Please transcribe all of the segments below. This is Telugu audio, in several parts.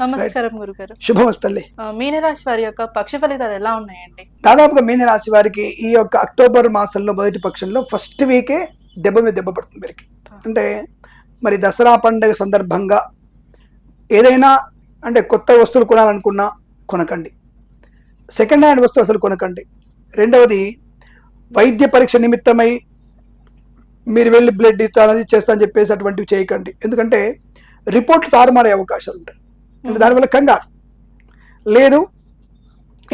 నమస్కారం గురుగారు. శుభమస్తల్లి మీనరాశి వారి యొక్క పక్ష ఫలితాలు ఎలా ఉన్నాయండి? దాదాపుగా మీన రాశి వారికి ఈ యొక్క అక్టోబర్ మాసంలో మొదటి పక్షంలో ఫస్ట్ వీకే దెబ్బ మీద దెబ్బ పడుతుంది వీరికి. అంటే మరి దసరా పండుగ సందర్భంగా ఏదైనా అంటే కొత్త వస్తువులు కొనాలనుకున్నా కొనకండి. సెకండ్ హ్యాండ్ వస్తువు అసలు కొనకండి. రెండవది వైద్య పరీక్ష నిమిత్తమై మీరు వెళ్ళి బ్లడ్ ఇస్తానది చేస్తా అని చెప్పేసి అటువంటివి చేయకండి. ఎందుకంటే రిపోర్ట్లు తారుమారే అవకాశాలు ఉంటాయి. అంటే దానివల్ల కంగారు. లేదు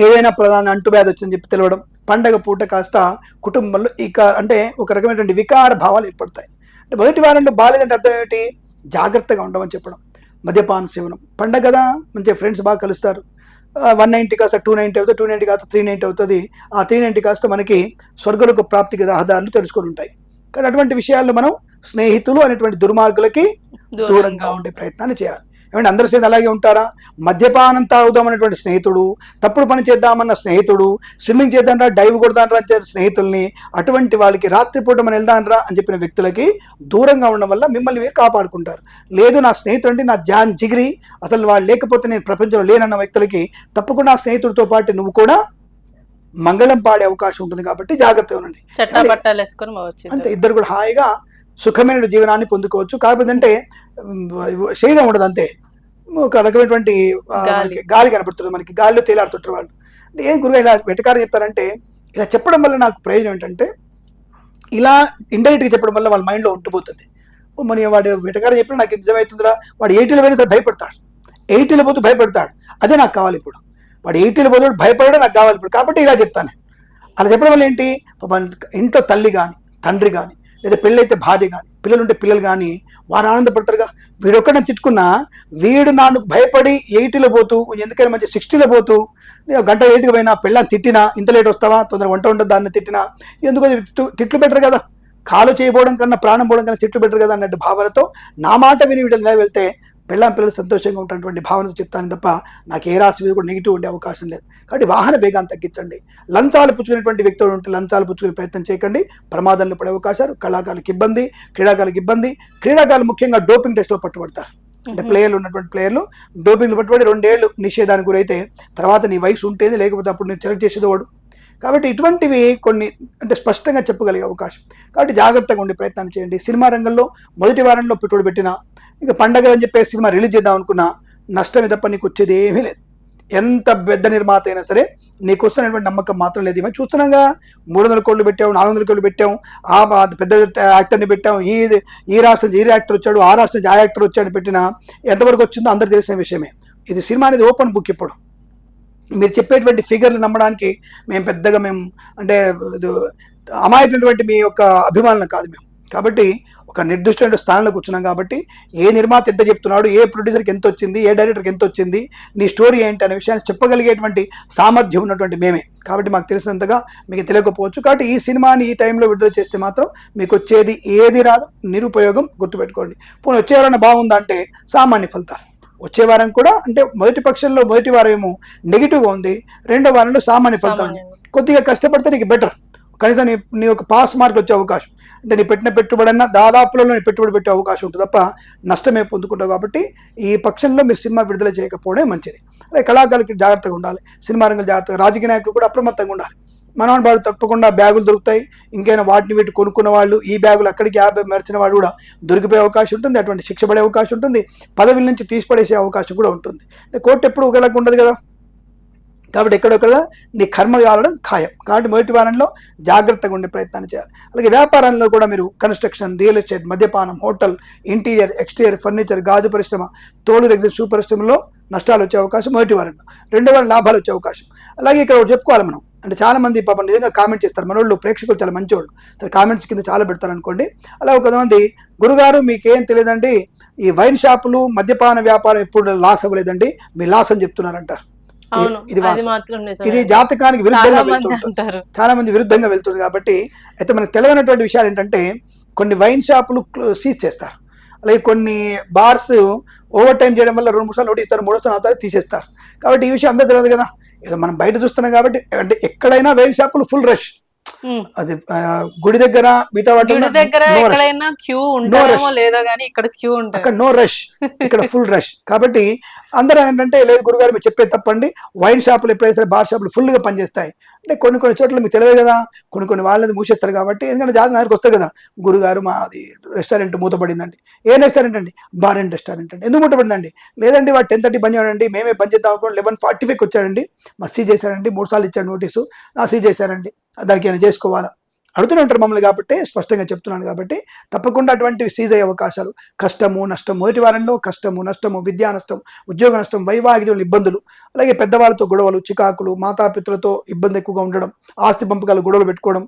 ఏదైనా ప్రధాన అంటువ్యాధి వచ్చిందని చెప్పి తెలవడం పండగ పూట కాస్త కుటుంబంలో ఇక అంటే ఒక రకమైనటువంటి వికార భావాలు ఏర్పడతాయి. అంటే మొదటి వారంలో బాగాలేదంటే అర్థం ఏమిటి జాగ్రత్తగా ఉండమని చెప్పడం. మద్యపాన సేవనం. పండగ కదా మంచిగా ఫ్రెండ్స్ బాగా కలుస్తారు. వన్ నైంటీ కాస్త టూ నైంటీ అవుతుంది టూ నైంటీ కాస్త త్రీ నైంటీ అవుతుంది. ఆ త్రీ నైంటీ కాస్త మనకి స్వర్గలోక ప్రాప్తికి రహదారులు తెలుసుకొని ఉంటాయి. కానీ అటువంటి విషయాల్లో మనం స్నేహితులు అనేటువంటి దుర్మార్గులకి దూరంగా ఉండే ప్రయత్నాన్ని చేయాలి. ఏమంటే అందరి సేద అలాగే ఉంటారా? మద్యపానం తాగుదామన్నటువంటి స్నేహితుడు తప్పుడు పని చేద్దామన్న స్నేహితుడు స్విమ్మింగ్ చేద్దాంరా డైవ్ కొడదానరా అని చెప్పిన స్నేహితుల్ని అటువంటి వాళ్ళకి రాత్రిపూట మనం వెళ్దానరా అని చెప్పిన వ్యక్తులకి దూరంగా ఉండడం వల్ల మిమ్మల్ని మీరు కాపాడుకుంటారు. లేదు నా స్నేహితుడు అంటే నా జాన్ జిగిరి. అసలు వాళ్ళు లేకపోతే నేను ప్రపంచంలో లేనన్న వ్యక్తులకి తప్పకుండా ఆ స్నేహితుడితో పాటు నువ్వు కూడా మంగళం పాడే అవకాశం ఉంటుంది కాబట్టి జాగ్రత్తగా ఉండండి. అంతే ఇద్దరు కూడా హాయిగా సుఖమైన జీవనాన్ని పొందుకోవచ్చు. కాకపోతే అంటే శరీరం ఉండదు అంతే. ఒక రకమైనటువంటి గాలి. మనకి గాలి కనపడుతుంది మనకి గాలిలో తేలాడుతుంటారు వాళ్ళు. అంటే ఏం గురుగా ఇలా వెటకారం చెప్తారంటే ఇలా చెప్పడం వల్ల నాకు ప్రయోజనం ఏంటంటే ఇలా ఇండైరెక్ట్గా చెప్పడం వల్ల వాళ్ళ మైండ్లో ఉండిపోతుంది మరి వాడు వెటకారం చెప్పినా నాకు నిజమవుతుందిరా? వాడు ఎయిటీలో పోయినా సరే భయపడతాడు. ఎయిటీలో పోతూ భయపడతాడు. అదే నాకు కావాలి ఇప్పుడు. వాడు ఎయిటీలో పోతూ భయపడడం నాకు కావాలి ఇప్పుడు. కాబట్టి ఇలా చెప్తాను. అలా చెప్పడం వల్ల ఏంటి? ఇంట్లో తల్లి కానీ తండ్రి కానీ లేదా పెళ్ళైతే భార్య కానీ పిల్లలు ఉంటే పిల్లలు కానీ వారు ఆనందపడతారుగా. వీడు ఒక్కడని తిట్టుకున్నా వీడు నాకు భయపడి ఎయిటీలో పోతూ ఎందుకైనా మంచి సిక్స్టీలో పోతూ గంట ఎయిట్కి పోయినా పిల్లని తిట్టినా ఇంత లేట్ వస్తావా తొందరగా వంట ఉండదు దాన్ని తిట్టినా ఎందుకు తిట్టు తిట్లు బెటర్ కదా. కాలు చేయబోవడం కన్నా ప్రాణం పోవడం కన్నా తిట్లు బెటర్ కదా అన్నట్టు భావనతో నా మాట విని వీటిని వెళ్తే పెళ్ళాం పిల్లలు సంతోషంగా ఉంటున్నటువంటి భావనతో చెప్తాను తప్ప నాకు ఏ రాశి మీద కూడా నెగిటివ్ ఉండే అవకాశం లేదు. కాబట్టి వాహన వేగాన్ని తగ్గించండి. లంచాలు పుచ్చుకునేటువంటి వ్యక్తులు ఉంటే లంచాలు పుచ్చుకునే ప్రయత్నం చేయకండి. ప్రమాదంలో పడే అవకాశాలు కళాకారులకు ఇబ్బంది క్రీడాకారులకు ఇబ్బంది. క్రీడాకారులు ముఖ్యంగా డోపింగ్ టెస్ట్లో పట్టుబడతారు. అంటే ప్లేయర్లు ఉన్నటువంటి ప్లేయర్లు డోపింగ్ పట్టుబడి రెండేళ్ళు నిషేధానికి గురైతే తర్వాత నీ వయసు ఉంటేది లేకపోతే అప్పుడు నేను సెలెక్ట్ చేసేది వాడు కాబట్టి ఇటువంటివి కొన్ని అంటే స్పష్టంగా చెప్పగలిగే అవకాశం. కాబట్టి జాగ్రత్తగా ఉండే ప్రయత్నం చేయండి. సినిమా రంగంలో మొదటి వారంలో పెట్టుబడి పెట్టినా ఇక పండగ అని చెప్పేసి సినిమా రిలీజ్ చేద్దాం అనుకున్నా నష్టం తప్ప నీకు వచ్చేది ఏమీ లేదు. ఎంత పెద్ద నిర్మాత అయినా సరే నీకు వస్తున్నటువంటి నమ్మకం మాత్రం లేదు. ఇవన్నీ చూస్తున్నాగా. మూడు వందల కోట్లు పెట్టాం నాలుగు వందల కోట్లు పెట్టాం ఆ పెద్ద యాక్టర్ని పెట్టాం ఈ ఈ రాష్ట్రం ఈ యాక్టర్ వచ్చాడు ఆ రాష్ట్రం నుంచి ఆ యాక్టర్ వచ్చాడు పెట్టినా ఎంతవరకు వచ్చిందో అందరు తెలిసిన విషయమే. ఇది సినిమా అనేది ఓపెన్ బుక్ ఇప్పుడు. మీరు చెప్పేటువంటి ఫిగర్లు నమ్మడానికి మేము పెద్దగా మేము అంటే ఇది అమాయకులటువంటి మీ యొక్క అభిమానులు కాదు మేము. కాబట్టి ఒక నిర్దిష్టమైన స్థానంలో కూర్చున్నాం కాబట్టి ఏ నిర్మాత ఎంత చెప్తున్నాడు ఏ ప్రొడ్యూసర్కి ఎంత వచ్చింది ఏ డైరెక్టర్కి ఎంత వచ్చింది నీ స్టోరీ ఏంటి అనే విషయాన్ని చెప్పగలిగేటువంటి సామర్థ్యం ఉన్నటువంటి మేమే. కాబట్టి మాకు తెలిసినంతగా మీకు తెలియకపోవచ్చు. కాబట్టి ఈ సినిమాని ఈ టైంలో విడుదల చేస్తే మాత్రం మీకు వచ్చేది ఏది రాదు నిరుపయోగం గుర్తుపెట్టుకోండి. పోనీ వచ్చే బాగుందా అంటే సామాన్య ఫలితాలు. వచ్చే వారం కూడా అంటే మొదటి పక్షంలో మొదటి వారం ఏమో నెగిటివ్గా ఉంది రెండో వారంలో సామాన్య. సామాన్యంగా. కొద్దిగా కష్టపడితే నీకు బెటర్ కనీసం నీ నీ యొక్క పాస్ మార్క్ వచ్చే అవకాశం. అంటే నీ పెట్టిన పెట్టుబడి అన్నా దాదాపులలో నీ పెట్టుబడి పెట్టే అవకాశం ఉంటుంది తప్ప నష్టమే పొందుకుంటావు కాబట్టి ఈ పక్షంలో మీరు సినిమా విడుదల చేయకపోవడమే మంచిది. అలాగే కళాకారులకి జాగ్రత్తగా ఉండాలి. సినిమా రంగం జాగ్రత్తగా రాజకీయ నాయకులు కూడా అప్రమత్తంగా ఉండాలి. మనవాడి వాడు తప్పకుండా బ్యాగులు దొరుకుతాయి. ఇంకైనా వాటిని వీటి కొనుక్కున్న వాళ్ళు ఈ బ్యాగులు అక్కడికి యాభై మెరిచిన వాడు కూడా దొరికిపోయే అవకాశం ఉంటుంది. అటువంటి శిక్ష పడే అవకాశం ఉంటుంది. పదవిల నుంచి తీసిపడేసే అవకాశం కూడా ఉంటుంది. కోర్టు ఎప్పుడు ఒకలాగా ఉండదు కదా. కాబట్టి ఎక్కడొక్కడ నీ కర్మ కాలడం ఖాయం. కాబట్టి మొదటి వారంలో జాగ్రత్తగా ఉండే ప్రయత్నాన్ని చేయాలి. అలాగే వ్యాపారంలో కూడా మీరు కన్స్ట్రక్షన్ రియల్ ఎస్టేట్ మద్యపానం హోటల్ ఇంటీరియర్ ఎక్స్టీరియర్ ఫర్నిచర్ గాజు పరిశ్రమ తోలు దగ్గర షూ పరిశ్రమలో నష్టాలు వచ్చే అవకాశం మొదటి వారంలో. రెండో వారం లాభాలు వచ్చే అవకాశం. అలాగే ఇక్కడ చెప్పుకోవాలి మనం. అంటే చాలా మంది పాపం నిజంగా కామెంట్ చేస్తారు. మనోళ్ళు ప్రేక్షకులు చాలా మంచివాళ్ళు సరే కామెంట్స్ కింద చాలా పెడతారు అనుకోండి. అలా కొంతమంది గురుగారు మీకేం తెలియదండి? ఈ వైన్ షాపులు మద్యపాన వ్యాపారం ఎప్పుడు లాస్ అవ్వలేదండి? మీ లాస్ అని చెప్తున్నారంటారు. ఇది- అవును ఇది జాతకానికి విరుద్ధంగా చాలా మంది చాలా విరుద్ధంగా వెళ్తుంది కాబట్టి అయితే మనకు తెలియనటువంటి విషయాలు ఏంటంటే కొన్ని వైన్ షాపులు సీజ్ చేస్తారు. అలాగే కొన్ని బార్స్ ఓవర్ టైం చేయడం వల్ల రెండు మూడు సార్లు ఇస్తారు మూడో సార్లు అవుతారు తీసేస్తారు. కాబట్టి ఈ విషయం అందరూ తెలియదు కదా. ఏదో మనం బయట చూస్తున్నాం కాబట్టి అంటే ఎక్కడైనా వైన్ షాపులు ఫుల్ రష్. అది ఆ, గుడి దగ్గర మిగతా వాటిల్లో గుడి దగ్గర no rush. ఎక్కడైనా క్యూ ఉంటుందేమో rush. లేదో గానీ ఇక్కడ క్యూ ఉంటుంది. అక్కడ నో రష్ ఇక్కడ ఫుల్ రష్ కాబట్టి అందరూ ఏంటంటే లేదు గురుగారు మీరు చెప్పేది తప్పండి. వైన్ షాపులు ఎప్పుడైతే బార్ షాపులు full గా పనిచేస్తాయి. అంటే కొన్ని కొన్ని చోట్ల మీకు తెలియదు కదా కొన్ని కొన్ని వాళ్ళది మూసేస్తారు కాబట్టి ఎందుకంటే జాతర దగ్గరికి వస్తారు కదా. గురుగారు మాది రెస్టారెంట్ మూతపడిందండి. ఏ రెస్టారెంట్ అండి? బార్ అండ్ రెస్టారెంట్ అండి. ఎందుకు మూతపడిందండి? లేదండి వాడు టెన్ థర్టీ బంద్ చేయండి మేమే బంద్ చేద్దాం అనుకోండి లెవెన్ ఫార్టీ ఫైవ్కి వచ్చాడండి. మా సీ చేశారండి మూడు సార్లు ఇచ్చాడు నోటీసు. నా సీ చేశారండి. దానికి ఏమైనా చేసుకోవాలా? అడుగుతూనే ఉంటారు మమ్మల్ని కాబట్టి స్పష్టంగా చెప్తున్నాను కాబట్టి తప్పకుండా అటువంటివి సీజ్ అయ్యే అవకాశాలు. కష్టము నష్టం. మొదటి వారంలో కష్టము నష్టము విద్యా నష్టం ఉద్యోగ నష్టం వైవాహిక ఇబ్బందులు. అలాగే పెద్దవాళ్ళతో గొడవలు చికాకులు మాతాపితలతో ఇబ్బంది ఎక్కువగా ఉండడం ఆస్తి పంపకాలు గొడవలు పెట్టుకోవడం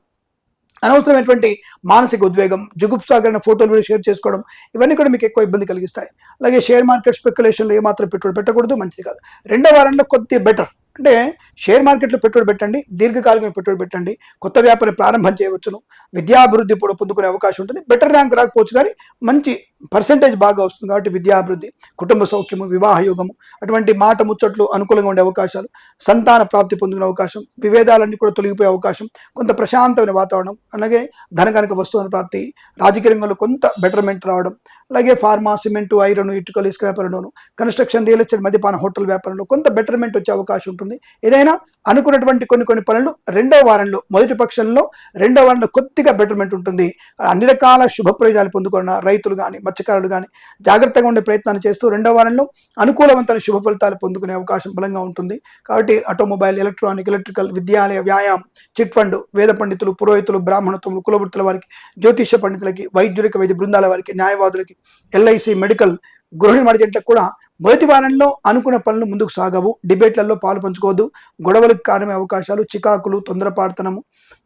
అనవసరమైనటువంటి మానసిక ఉద్వేగం జుగుప్సాకరణ ఫోటోలు కూడా షేర్ చేసుకోవడం ఇవన్నీ కూడా మీకు ఎక్కువ ఇబ్బంది కలిగిస్తాయి. అలాగే షేర్ మార్కెట్ స్పెక్యులేషన్లో ఏమాత్రం పెట్టుబడి పెట్టకూడదు మంచిది కాదు. రెండో వారంలో కొద్దిగా బెటర్. అంటే షేర్ మార్కెట్లో పెట్టుబడి పెట్టండి దీర్ఘకాలికమైన పెట్టుబడి పెట్టండి కొత్త వ్యాపారం ప్రారంభం చేయవచ్చును విద్యాభివృద్ధి కూడా పొందుకునే అవకాశం ఉంటుంది బెటర్ ర్యాంక్ రాకపోవచ్చు కానీ మంచి పర్సంటేజ్ బాగా వస్తుంది కాబట్టి విద్యాభివృద్ధి కుటుంబ సౌఖ్యము వివాహ యోగము అటువంటి మాట ముచ్చట్లు అనుకూలంగా ఉండే అవకాశాలు సంతాన ప్రాప్తి పొందుకునే అవకాశం విభేదాలన్నీ కూడా తొలగిపోయే అవకాశం కొంత ప్రశాంతమైన వాతావరణం అలాగే ధన కనుక వస్తువుల ప్రాప్తి రాజకీయ రంగంలో కొంత బెటర్మెంట్ రావడం అలాగే ఫార్మా సిమెంట్ ఐరన్ ఇటుకలు ఇసుక వ్యాపారంలోను కన్స్ట్రక్షన్ రియల్ ఎస్టేట్ మద్యపాన హోటల్ వ్యాపారంలో కొంత బెటర్మెంట్ వచ్చే అవకాశం ఉంటుంది. ఏదైనా అనుకున్నటువంటి కొన్ని కొన్ని పనులు రెండో వారంలో మొదటి పక్షంలో రెండో వారంలో కొద్దిగా బెటర్మెంట్ ఉంటుంది. అన్ని రకాల శుభ ప్రయోజనాలు పొందుకున్న రైతులు కానీ మత్స్యకారులు కానీ జాగ్రత్తగా ఉండే ప్రయత్నాలు చేస్తూ రెండో వారంలో అనుకూలవంతమైన శుభ ఫలితాలు పొందుకునే అవకాశం బలంగా ఉంటుంది. కాబట్టి ఆటోమొబైల్ ఎలక్ట్రానిక్ ఎలక్ట్రికల్ విద్యాలయ వ్యాయామం చిట్ ఫండ్ వేద పండితులు పురోహితులు బ్రాహ్మణత్వం కులవృత్తుల వారికి జ్యోతిష్య పండితులకి వైద్యులకి వైద్య బృందాల వారికి న్యాయవాదులకి ఎల్ఐసి మెడికల్ గృహిణి మడిజంటకు కూడా మొదటి వారంలో అనుకున్న పనులు ముందుకు సాగవు. డిబేట్లలో పాలు పంచుకోవద్దు. గొడవలకు కారణమే అవకాశాలు చికాకులు తొందరపాడుతనము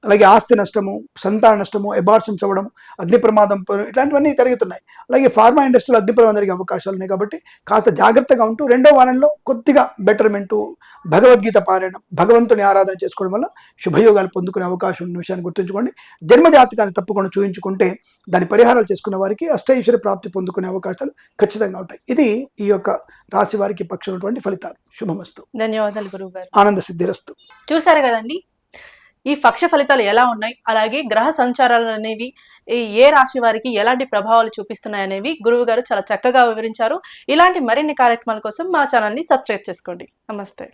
అలాగే ఆస్తి నష్టము సంతాన నష్టము ఎబార్షన్స్ అవ్వడం అగ్ని ప్రమాదం ఇట్లాంటివన్నీ జరుగుతున్నాయి. అలాగే ఫార్మా ఇండస్ట్రీలో అగ్ని ప్రమాదం జరిగే అవకాశాలు ఉన్నాయి కాబట్టి కాస్త జాగ్రత్తగా ఉంటూ రెండో వారంలో కొద్దిగా బెటర్మెంట్ భగవద్గీత పారాయణం భగవంతుని ఆరాధన చేసుకోవడం వల్ల శుభయోగాలు పొందుకునే అవకాశం ఉన్న విషయాన్ని గుర్తుంచుకోండి. జన్మజాతకాన్ని తప్పకుండా చూపించుకుంటే దాని పరిహారాలు చేసుకున్న వారికి అష్టైశ్వర్య ప్రాప్తి పొందుకునే అవకాశాలు ఖచ్చితంగా ఉంటాయి. ఇది ఈ యొక్క రాశి వారికి పక్షం ఉన్నటువంటి ఫలితాలు. శుభమస్తు. ధన్యవాదాలు గురువు గారు ఆనంద సిద్ధిరస్తు. చూసారు కదండి? ఈ పక్ష ఫలితాలు ఎలా ఉన్నాయి? అలాగే గ్రహ సంచారాలు అనేవి ఈ ఏ రాశి వారికి ఎలాంటి ప్రభావాలు చూపిస్తున్నాయి అనేవి గురువు గారు చాలా చక్కగా వివరించారు. ఇలాంటి మరిన్ని కార్యక్రమాల కోసం మా ఛానల్ని సబ్స్క్రైబ్ చేసుకోండి. నమస్తే.